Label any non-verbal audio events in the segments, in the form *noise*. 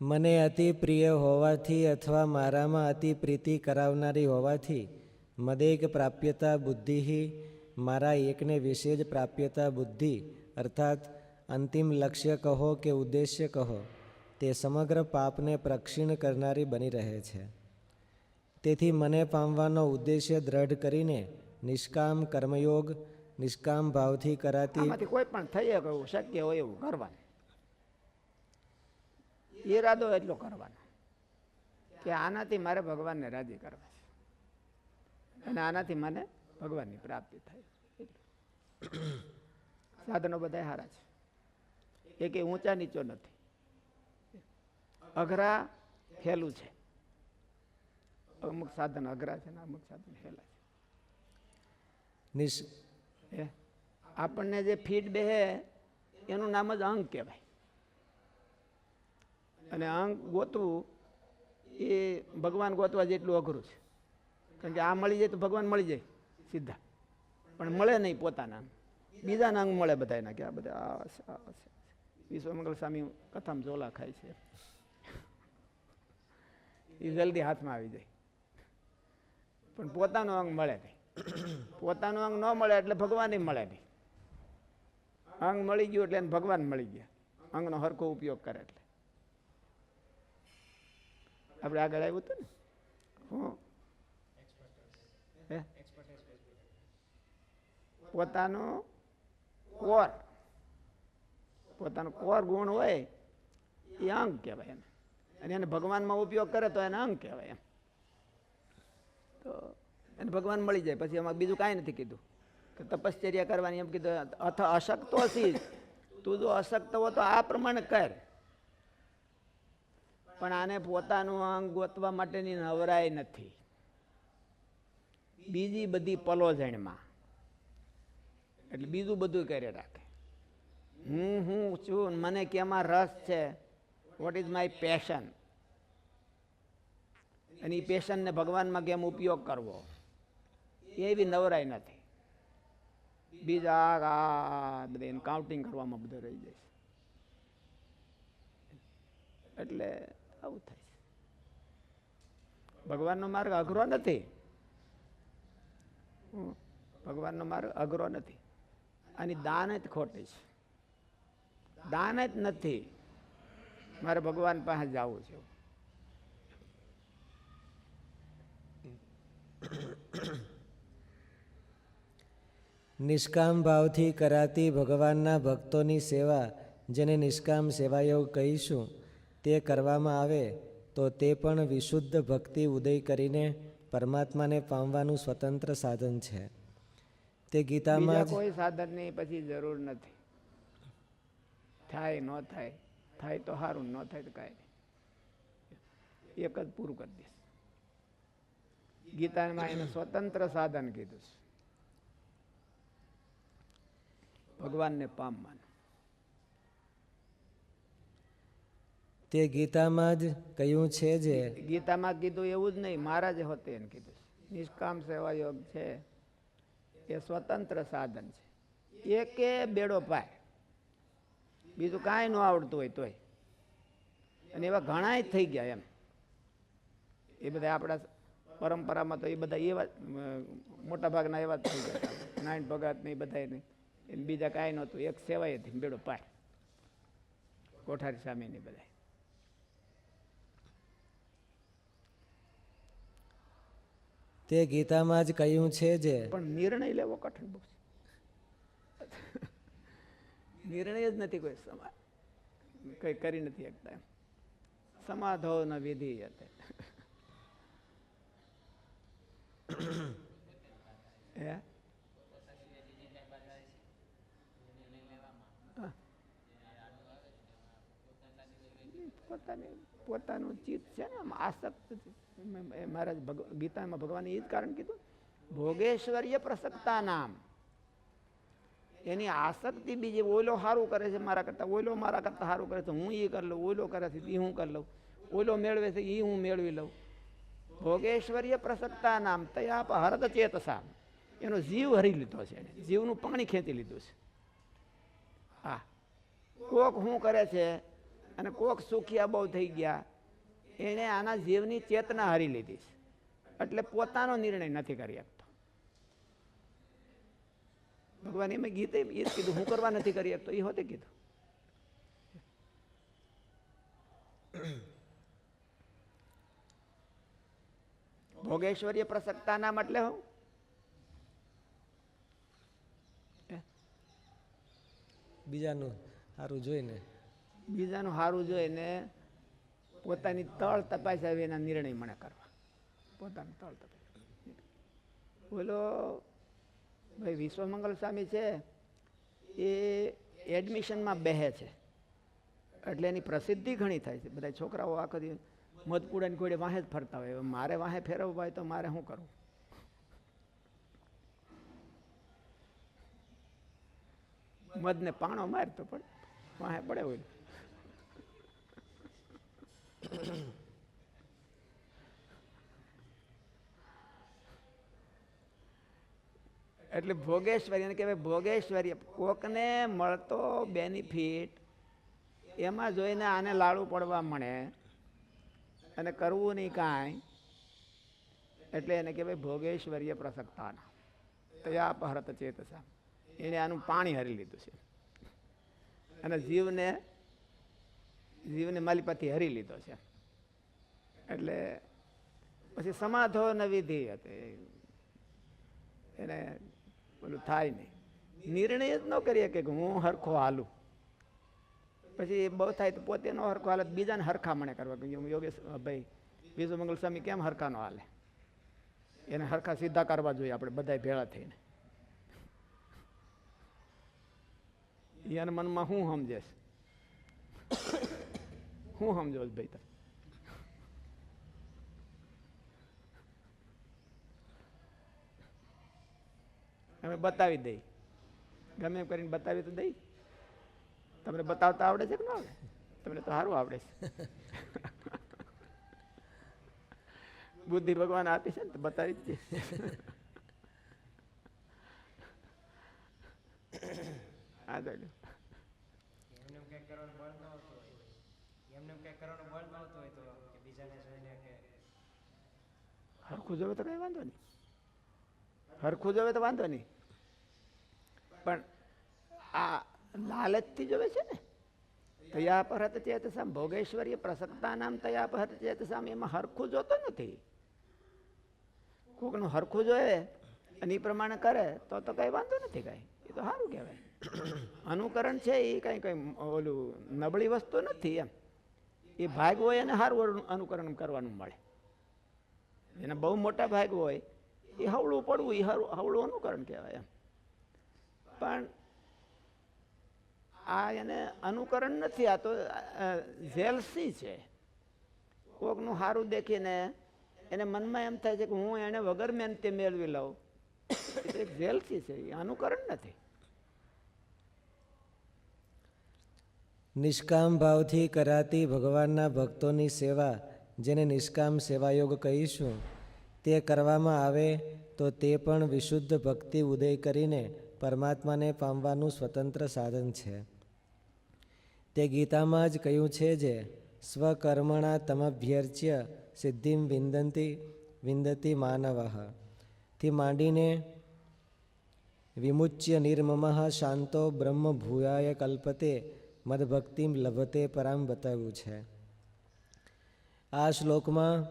મને અતિ પ્રિય હોવાથી અથવા મારામાં અતિ પ્રીતિ કરાવનારી હોવાથી મદેક પ્રાપ્યતા બુદ્ધિ મારા એકને વિશે જ પ્રાપ્યતા બુદ્ધિ, અર્થાત અંતિમ લક્ષ્ય કહો કે ઉદ્દેશ્ય કહો, તે સમગ્ર પાપને પ્રક્ષીણ કરનારી બની રહે છે. તેથી મને પામવાનો ઉદ્દેશ્ય દ્રઢ કરીને નિષ્કામ કર્મયોગ, નિષ્કામ ભાવથી કરાતી કોઈ પણ થઈ શક્ય હોય એવું કરવાનું ઈરાદો એટલો કરવાનો કે આનાથી મારે ભગવાનને રાજી કરવા છે. અને આનાથી મને ભગવાનની પ્રાપ્તિ થાય. સાધનો બધા સારા છે. એ કે ઊંચા નીચો નથી. અઘરા ફેલું છે. અમુક સાધન અઘરા છે ને અમુક સાધન ફેલા છે. આપણને જે ફીડ બેહે એનું નામ જ અંગ કહેવાય. અને અંગ ગોતવું એ ભગવાન ગોતવા જેટલું અઘરું છે. કારણ કે આ મળી જાય તો ભગવાન મળી જાય સીધા. પણ મળે નહીં પોતાના. બીજાના અંગ મળે બધા એના કે આ બધા આ હશે. વિશ્વમંગલ સ્વામી કથામાં ઝોલા ખાય છે. એ જલ્દી હાથમાં આવી જાય. પણ પોતાનું અંગ મળે નહીં. પોતાનું અંગ ન મળે એટલે ભગવાન મળે નહીં. અંગ મળી ગયું એટલે ભગવાન મળી ગયા. અંગનો હરખો ઉપયોગ કરે એટલે. આપણે આગળ આવ્યું હતું ને? હું? પોતાનો કોર. પોતાનો કોર ગુણ હોય, એ અંગ કહેવાય એને. અને એને ભગવાનમાં ઉપયોગ કરે તો એને અંગ કહેવાય એમ. તો એને ભગવાન મળી જાય. પછી એમાં બીજું કાંઈ નથી કીધું. કે તપશ્ચર્યા કરવાની એમ કીધું, અથ અશક્તો હશી તું જો અશક્ત હો તો આ પ્રમાણે કર. પણ આને પોતાનું અંગ ગોતવા માટેની નવરાય નથી. બીજી બધી પલોજણમાં એટલે બીજું બધું કરી રાખે. હું હું છું, મને કેમાં રસ છે? વોટ ઇઝ માય પેશન અને એ પેશનને ભગવાનમાં કેમ ઉપયોગ કરવો? એવી નવરાય નથી. બીજા આ બધા એનું કાઉન્ટિંગ કરવામાં બધું રહી જાય. એટલે આવું થાય છે. ભગવાનનો માર્ગ અઘરો નથી. ભગવાનનો માર્ગ અઘરો નથી. આની દાન જ ખોટે છે. દાન જ નથી. મારે ભગવાન પાસે જવું છે. નિષ્કામ ભાવથી કરાતી ભગવાનના ભક્તોની સેવા, જેને નિષ્કામ સેવાયોગ કહીશું તે કરવામાં આવે તો તે પણ વિશુદ્ધ ભક્તિ ઉદય કરીને પરમાત્માને પામવાનું સ્વતંત્ર સાધન છે. તે ગીતામાં કોઈ કોઈ સાધનની પછી જરૂર નથી. થાય ન થાય થાય તો સારું ન થાય તો કાંઈ એક જ પૂરું કરી દઈશ. ગીતામાં એને સ્વતંત્ર સાધન કીધું છે. ભગવાનને પામવાનું. તે ગીતામાં જ કહ્યું છે જે? ગીતામાં કીધું એવું જ નહીં મહારાજે હોતે એને કીધું નિષ્કામ સેવા યોગ છે. એ સ્વતંત્ર સાધન છે. એકે બેડો પાય. બીજું કાંઈ ન આવડતું હોય તોય. અને એવા ઘણાય થઈ ગયા એમ. એ બધા આપણા પરંપરામાં તો એ બધા એવા જ, મોટા ભાગના એવા જ થઈ ગયા નાયણ ભગત ને એ બધા એને બીજા કાંઈ નહોતું. એક સેવાય હતી બેડો પાય. કોઠારી સામેની બધા તે ગીતામાં જ કહ્યું છે જે. પણ નિર્ણય લેવો કઠિન બહુ છે. નિર્ણય જ નથી કોઈ સમા કઈ કરી નથી શકતા એમ. સમાધો ન વિધિ હતે હે. પોતાની, પોતાનું ચિત્ત છે ને, આમ આસક્ત મહારાજ ગીતામાં ભગવાને એ જ કારણ કીધું, ભોગેશ્વર્ય પ્રસક્તા નામ. એની આસક્તિ બીજી ઓલો સારું કરે છે મારા કરતાં, ઓલો મારા કરતાં સારું કરે છે, હું એ કરી લઉં, ઓલો કરે છે એ હું કરી લઉં, ઓલો મેળવે છે એ હું મેળવી લઉં. ભોગેશ્વર્ય પ્રસક્તા નામ તયાપ હરદ ચેતસા એનો જીવ હરી લીધો છે એણે જીવનું પાણી ખેંચી લીધું છે. હા. કોક શું કરે છે અને કોક સુખિયા બહુ થઈ ગયા. એણે આના જીવની ચેતના હારી લીધી છે. એટલે પોતાનો નિર્ણય નથી કરી શકતો. ભગવાન એમ ગીતે એ જ કીધું, હું કરવા નથી કરી શકતો. એ હોતે કીધું. ભોગેશ્વરીય પ્રસક્તા નામ એટલે હું. બીજાનું સારું જોઈને. બીજાનું સારું જોઈને પોતાની તળ તપાસ્યા એના નિર્ણય મને કરવા. પોતાનું તળ તપાસ. બોલો, ભાઈ વિશ્વમંગલ સ્વામી છે, એ એડમિશનમાં બેહે છે. એટલે એની પ્રસિદ્ધિ ઘણી થાય છે. બધા છોકરાઓ આ દી મધપુડાની ઘોડે વાહે જ ફરતા હોય. મારે વાહે ફેરવવા હોય તો મારે શું કરવું? મધને પાણો મારતો પણ વાહે પડે હોય એટલે ભોગેશ્વરી, એને કહેવાય ભોગેશ્વરી. કોકને મળતો બેનિફિટ એમાં જોઈને આને લાડુ પડવા મળે અને કરવું નહીં કાંઈ, એટલે એને કહેવાય ભોગેશ્વરીય પ્રસક્તાના. તયા અપહરત ચેતસા. એણે આનું પાણી હરી લીધું છે. અને જીવને જીવને માલિપાથી હરી લીધો છે. એટલે પછી સમાધો ને વિધિ હતી. એને પેલું થાય નહીં. નિર્ણય જ ન કરીએ કે હું હરખો હાલું. પછી બહુ થાય તો પોતે નો હરખો હાલત બીજાને હરખામણે કરવા કે યોગેશ ભાઈ વિશ્વ મંગલ સ્વામી કેમ હરખા નો હાલે? એને હરખા સીધા કરવા જોઈએ આપણે બધા ભેળા થઈને. એના મનમાં હું સમજેશ હું સમજો છો ભાઈ તમે બતાવી દઈ. ગમે એમ કરીને બતાવી તો દઈ. તમને બતાવતા આવડે છે કે ના આવડે? તમને તો સારું આવડે છે. બુદ્ધિ ભગવાન આપી છે ને તો બતાવી જ *coughs* આગળ. એમને કંઈક કરવાનું બળ ન હોય તો કે બીજાને જોઈને કે હરખું જોવે તો કઈ વાંધો નહીં. હરખું જોવે તો વાંધો નહીં. પણ આ લાલચથી જોવે છે ને? તયા ચેત ચેતસામ ભોગેશ્વરીય પ્રસક્તા નામ તયા પરહત ચેતસામ એમાં હરખું જોતો નથી. કોકનું હરખું જોવે અને એ પ્રમાણે કરે તો તો કંઈ વાંધો નથી કાંઈ. એ તો સારું કહેવાય. અનુકરણ છે એ કંઈ કંઈ ઓલું નબળી વસ્તુ નથી એમ. એ ભાગ હોય એને સારું અનુકરણ કરવાનું મળે. એના બહુ મોટા ભાગ હોય, એ હવળું પડવું, એ હરું, હવળું અનુકરણ કહેવાય એમ. પણ આ એને અનુકરણ નથી, આ તો ઝેલસી છે. કોકનું સારું દેખીને એને મનમાં એમ થાય છે કે હું એને વગર મહેનતે મેળવી લઉં. એક ઝેલસી છે, એ અનુકરણ નથી. નિષ્કામ ભાવથી કરાતી ભગવાનના ભક્તોની સેવા, જેને નિષ્કામ સેવાયોગ કહીશું, તે કરવામાં આવે તો તે પણ વિશુદ્ધ ભક્તિ ઉદય કરીને પરમાત્માને પામવાનું સ્વતંત્ર સાધન છે. તે ગીતામાં જ કહ્યું છે જે, સ્વકર્મણા તમભ્યર્ચ્ય સિદ્ધિમ વિંદંતી વિંદતી માનવ. થી માંડીને વિમુચ્ય નિર્મમ શાંતો બ્રહ્મ ભૂયાય કલ્પતે મદભક્તિમ લભતે પરામ બતાવ્યું છે. આ શ્લોકમાં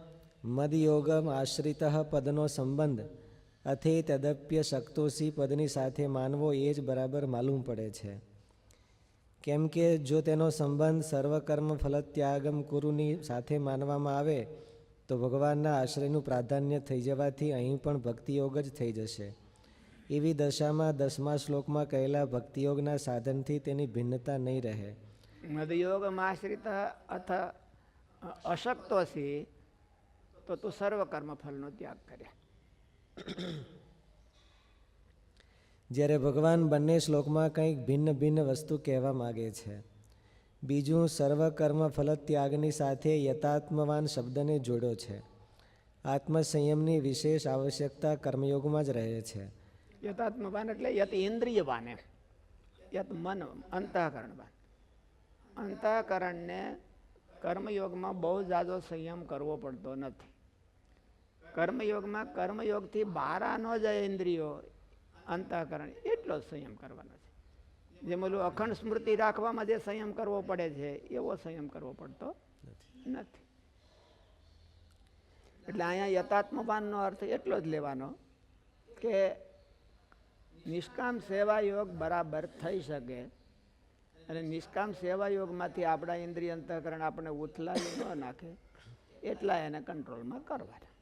મદયોગમ આશ્રિત પદનો સંબંધ અથે તદપ્ય શક્તોસી પદની સાથે માનવો એ જ બરાબર માલુમ પડે છે. કેમ કે જો તેનો સંબંધ સર્વકર્મ ફલત્યાગમ કુરુની સાથે માનવામાં આવે, તો ભગવાનના આશ્રયનું પ્રાધાન્ય થઈ જવાથી અહીં પણ ભક્તિયોગ જ થઈ જશે. એવી દશામાં દસમા શ્લોકમાં કહેલા ભક્તિયોગના સાધનથી તેની ભિન્નતા નહીં રહે. મદયોગમાં આશ્રિત અથ અશક્તોસી તો તું સર્વ કર્મ ફલનો ત્યાગ કરે. જ્યારે ભગવાન બંને શ્લોકમાં કંઈક ભિન્ન ભિન્ન વસ્તુ કહેવા માગે છે. બીજું સર્વકર્મ ફલત્યાગની સાથે યથાત્મવાન શબ્દને જોડો છે. આત્મસંયમની વિશેષ આવશ્યકતા કર્મયોગમાં જ રહે છે. યથાત્મવાન એટલે યત ઇન્દ્રિયવાન એમ. યત મન, અંતઃકરણવાન. અંતઃકરણને કર્મયોગમાં બહુ જાજો સંયમ કરવો પડતો નથી. કર્મયોગમાં કર્મયોગથી બહાર ન જાય ઇન્દ્રિયો અંતઃકરણ એટલો સંયમ કરવાનો છે. જેમ ઓલું અખંડ સ્મૃતિ રાખવામાં જે સંયમ કરવો પડે છે, એવો સંયમ કરવો પડતો નથી. એટલે અહીંયા યથાત્મવાનનો અર્થ એટલો જ લેવાનો કે નિષ્કામ સેવા યોગ બરાબર થઈ શકે. અને નિષ્કામ સેવા યોગમાંથી આપણા ઇન્દ્રિય અંતઃકરણ આપણે ઉથલાવી ન નાખે, એટલા એને કંટ્રોલમાં કરવાના